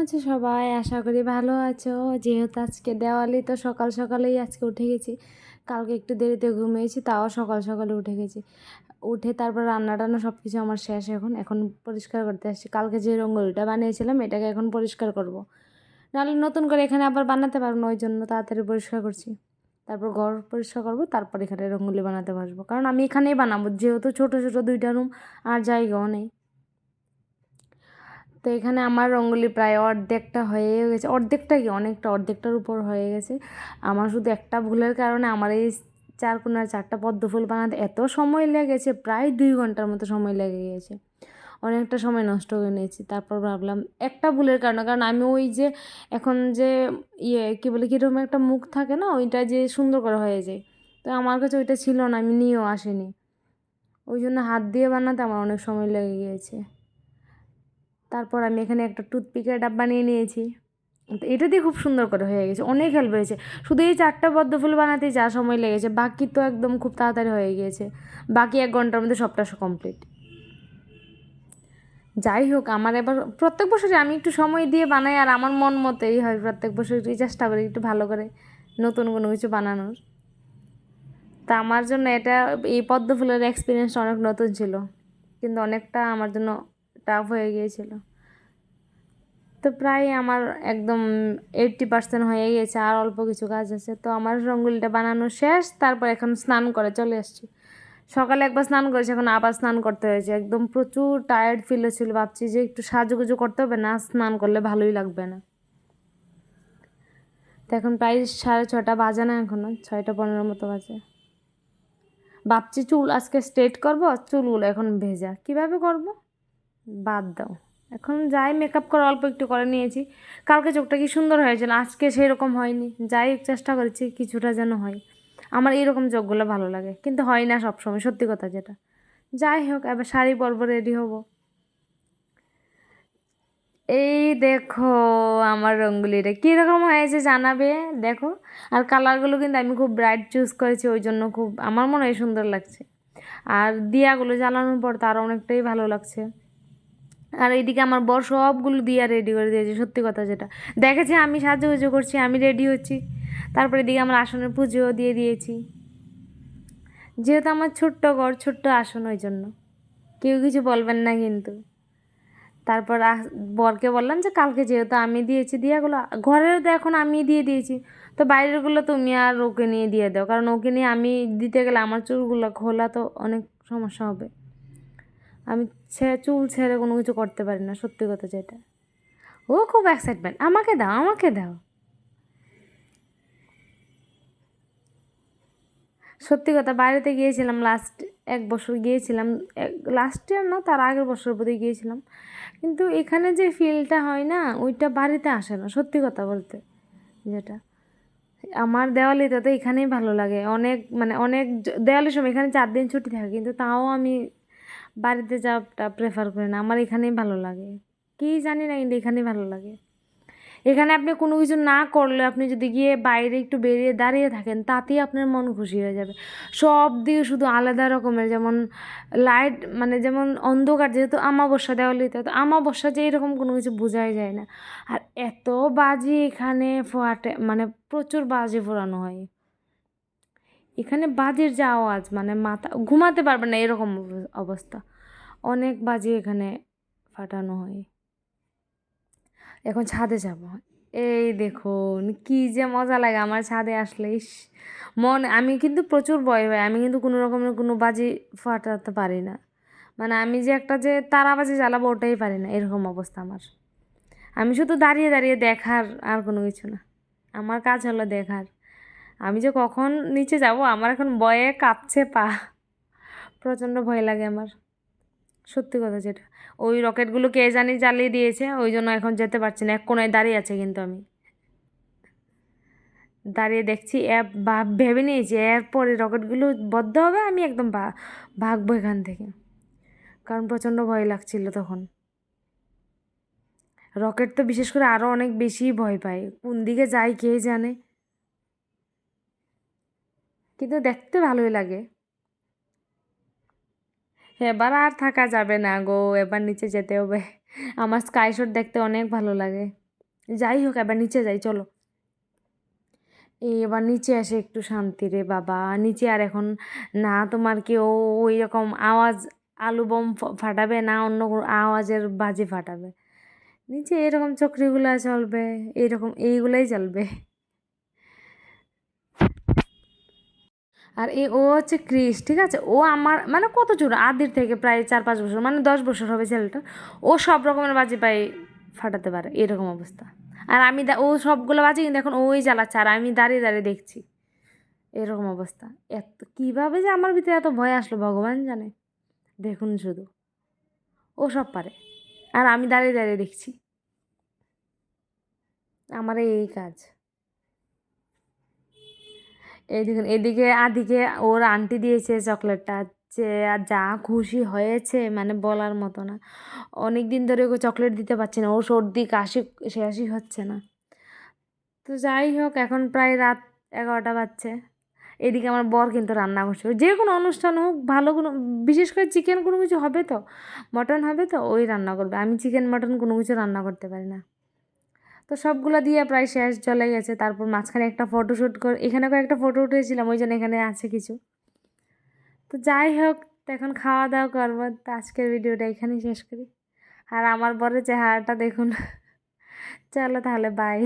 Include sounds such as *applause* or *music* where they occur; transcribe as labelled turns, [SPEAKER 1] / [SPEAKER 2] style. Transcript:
[SPEAKER 1] আছো সবাই? আশা করি ভালো আছো। যেহেতু আজকে দেওয়ালি, তো সকাল সকালেই আজকে উঠে গেছি। কালকে একটু দেরিতে ঘুমিয়েছি, তাও সকাল সকালে উঠে গেছি। উঠে তারপর রান্না টান্না সব কিছু আমার শেষ এখন। এখন পরিষ্কার করতে আসছি। কালকে যে রঙ্গোলিটা বানিয়েছিলাম, এটাকে এখন পরিষ্কার করব। নাহলে নতুন করে এখানে আবার বানাতে পারব না, ওই জন্য তাড়াতাড়ি পরিষ্কার করছি। তারপর ঘর পরিষ্কার করব, তারপর এখানে রঙ্গোলি বানাতে বসবো। কারণ আমি এখানেই বানাবো, যেহেতু ছোটো ছোটো দুইটা রুম, আর জায়গাও নেই। তো এখানে আমার রঙ্গোলি প্রায় অর্ধেকটা হয়ে গেছে। অর্ধেকটা কি? অনেকটা, অর্ধেকটার উপর হয়ে গেছে। আমার শুধু একটা ভুলের কারণে আমার এই চার কোনার চারটা পদ্ম ফুল বানাতে এত সময় লেগেছে, প্রায় দুই ঘণ্টার মতো সময় লেগে গেছে অনেকটা সময় নষ্ট করে নিয়েছি। তারপর ভাবলাম একটা ভুলের কারণে, কারণ আমি ওই যে এখন যে ইয়ে কী বলে কীরকম একটা মুখ থাকে না, ওইটা যে সুন্দর করে হয়ে যায়। তো আমার কাছে ওইটা ছিল না, আমি নিয়েও আসিনি। ওই জন্য হাত দিয়ে বানাতে আমার অনেক সময় লেগে গিয়েছে। তারপর আমি এখানে একটা টুথপিকের ডাব বানিয়ে নিয়েছি। এটা দিয়ে খুব সুন্দর করে হয়ে গেছে, অনেক হেল্প হয়েছে। শুধু এই চারটা পদ্ম ফুল বানাতেই যা সময় লেগেছে, বাকি তো একদম খুব তাড়াতাড়ি হয়ে গিয়েছে। বাকি এক ঘণ্টার মধ্যে সবটা কমপ্লিট যাই হোক, আমার এবার প্রত্যেক বছরই আমি একটু সময় দিয়ে বানাই, আর আমার মন মতেই হয় প্রত্যেক বছরই চেষ্টা করি একটু ভালো করে নতুন কোনো কিছু বানানোর। তা আমার জন্য এটা, এই পদ্ম ফুলের এক্সপিরিয়েন্সটা অনেক নতুন ছিল। কিন্তু অনেকটা আমার জন্য টাফ হয়ে গিয়েছিল। তো প্রায় আমার একদম এইটটি পার্সেন্ট হয়ে গিয়েছে, আর অল্প কিছু কাজ আছে। তো আমার রঙ্গোলিটা বানানো শেষ, তারপর এখন স্নান করে চলে আসছি সকালে একবার স্নান করেছি, এখন আবার স্নান করতে হয়েছে। একদম প্রচুর টায়ার্ড ফিল হচ্ছিল ভাবছি যে একটু সাজুগুজু করতে হবে না, স্নান করলে ভালোই লাগবে না। তো এখন প্রায় সাড়ে ছটা বাজে না এখনও, ছয়টা পনেরো মতো বাজে। ভাবছি চুল আজকে স্ট্রেট করব চুলগুলো এখন ভেজা। কীভাবে করব? বাদ দাও। এখন যাই মেকআপ করে অল্প একটু করে নিয়েছি। কালকে চোখটা কি সুন্দর হয়েছিল? আজকে সেই রকম হয়নি। যাই চেষ্টা করেছি কিছুটা যেন হয়। আমার এইরকম চোখগুলো ভালো লাগে। কিন্তু হয় না সবসময়, সত্যি কথা যেটা। যাই হোক, এবার শাড়ি পরবো রেডি হব। এই দেখো, আমার রঙ্গুলিটা কীরকম হয়েছে জানাবে? দেখো, আর কালারগুলো কিন্তু আমি খুব ব্রাইট চুজ করেছি, ওই জন্য খুব, আমার মনে হয় সুন্দর লাগছে। আর দিয়াগুলো জ্বালানোর পর তার অনেকটাই ভালো লাগছে। আর এইদিকে আমার বর সবগুলো দিয়া রেডি করে দিয়েছে, সত্যি কথা যেটা। দেখেছে, আমি সাহায্য করছি, আমি রেডি হচ্ছি। তারপরে এদিকে আমার আসনের পুজোও দিয়ে দিয়েছি। যেহেতু আমার ছোট্ট ঘর, ছোট্ট আসন ওই জন্য। কেউ কিছু বলবেন না কিন্তু। তারপর বরকে বললাম যে, কালকে যেহেতু আমি দিয়েছি দিয়াগুলো ঘরের তো এখন আমি দিয়ে দিয়েছি। তো বাইরেরগুলো তুমি আর ওকে নিয়ে দিয়ে দাও। কারণ ওকে নিয়ে আমি দিতে গেলে আমার চুলগুলো খোলা তো অনেক সমস্যা হবে। আমি চুল ছেড়ে কোনো কিছু করতে পারি না, সত্যি কথা যেটা। ও খুব এক্সাইটমেন্ট আমাকে দাও আমাকে দাও। সত্যি কথা বাইরেতে গিয়েছিলাম লাস্ট এক বছর, গিয়েছিলাম লাস্ট ইয়ার না, তার আগের বছর বোধহয় গিয়েছিলাম। কিন্তু এখানে যে ফিলটা হয় না, ওইটা বাড়িতে আসে না, সত্যি কথা বলতে। যেটা। আমার দেওয়ালিতে তো এখানেই ভালো লাগে। অনেক মানে অনেক দেওয়ালির সময় এখানে চার দিন ছুটি থাকে, কিন্তু তাও আমি বাড়িতে যাওয়াটা প্রেফার করি না। আমার এখানেই ভালো লাগে। কী জানি না কিন্তু এখানেই ভালো লাগে। এখানে আপনি কোনো কিছু না করলে আপনি যদি গিয়ে বাইরে একটু বেরিয়ে দাঁড়িয়ে থাকেন, তাতেই আপনার মন খুশি হয়ে যাবে। সব দিকে শুধু আলাদা রকমের, যেমন লাইট মানে যেমন অন্ধকার, যেহেতু আমাবস্যা দেওয়ালিতে তো আমাবস্যা যে এরকম কোনো কিছু বোঝাই যায় না। আর এত বাজি এখানে ফোয়াটে মানে প্রচুর বাজি ফোরানো হয়। এখানে বাজির যা আওয়াজ মানে মাথা, ঘুমাতে পারবে না এরকম অবস্থা। অনেক বাজি এখানে ফাটানো হয়। এখন ছাদে যাব। এই দেখুন, কি যে মজা লাগে আমার ছাদে আসলে, ইস। মন, আমি কিন্তু প্রচুর ভয় হয় আমি কিন্তু কোনো রকমের কোনো বাজি ফাটাতে পারি না। মানে আমি যে একটা যে তারাবাজি জ্বালাবো ওটাই পারি না, এরকম অবস্থা আমার। আমি শুধু দাঁড়িয়ে দাঁড়িয়ে দেখার আর কোনো কিছু না। আমার কাজ হলো দেখার। আমি যে কখন নিচে যাব? আমার এখন বয়ে কাঁপছে পা। প্রচণ্ড ভয় লাগে আমার। সত্যি কথা যেটা। ওই রকেটগুলো কে জানি জ্বালিয়ে দিয়েছে, ওই জন্য এখন যেতে পারছি না। এক কোনায় দাঁড়িয়ে আছে কিন্তু আমি। দাঁড়িয়ে দেখছি বা, ভেবে নিয়েছি, এরপরে রকেটগুলো বদ্ধ হবে, আমি একদম ভাগবো এখান থেকে। কারণ প্রচণ্ড ভয় লাগছিল তখন। রকেট তো বিশেষ করে আরও অনেক বেশি ভয় পায়। কোন দিকে যায় কে জানে? কিন্তু দেখতে ভালোই লাগে। এবার আর থাকা যাবে না গো, এবার নিচে যেতে হবে। আমার স্কাই শট দেখতে অনেক ভালো লাগে। যাই হোক, এবার নিচে যাই, চলো। এবার নিচে আসে একটু শান্তি রে বাবা। নিচে আর এখন না, তোমার কেউ ওই রকম আওয়াজ, আলু বোম ফাটাবে না অন্য আওয়াজের বাজি ফাটাবে? নিচে এরকম চক্রিগুলো চলবে এইরকম এইগুলাই চলবে। আর এ, ও হচ্ছে ক্রিস, ঠিক আছে? ও আমার মানে কত ছোটো আদির থেকে প্রায় চার, পাঁচ বছর মানে দশ বছর হবে ছেলেটা। ও সব রকমের বাজি পাই ফাটাতে পারে, এরকম অবস্থা। আর আমি ও সবগুলো বাজি কিন্তু এখন ওই জ্বালাচ্ছে, আর আমি দাঁড়িয়ে দাঁড়িয়ে দেখছি। এরকম অবস্থা। এত, কীভাবে যে আমার ভিতরে এত ভয় আসলো ভগবান জানে। দেখুন শুধু। ও সব পারে। আর আমি দাঁড়িয়ে দাঁড়িয়ে দেখছি। আমার এই কাজ। এই দেখুন, এদিকে আদিকে ওর আন্টি দিয়েছে চকলেটটা যে আর যা খুশি হয়েছে মানে বলার মতো না। অনেক দিন ধরে ওকে চকলেট দিতে পারছি না ও সর্দি, কাশি শেষই হচ্ছে না। তো যাই হোক, এখন প্রায় রাত এগারোটা বাজছে। এদিকে আমার বর কিন্তু রান্না করছে। যে কোনো অনুষ্ঠান হোক, ভালো কোনো, বিশেষ করে চিকেন কোনো কিছু হবে তো? মটন হবে তো? ওই রান্না করবে। আমি চিকেন মটন কোনো কিছু রান্না করতে পারি না। তো সবগুলো দিয়ে প্রায় শেষ চলে গেছে। তারপর মাঝখানে একটা ফটোশ্যুট করে, এখানে একটা ফটো উঠেছিলাম, ওই জন্য এখানে আছে কিছু। তো যাই হোক এখন খাওয়া দাওয়া করব। তো আজকের ভিডিওটা এখানেই শেষ করি। আর আমার বরের চেহারাটা দেখুন। *laughs* চলো তাহলে বাই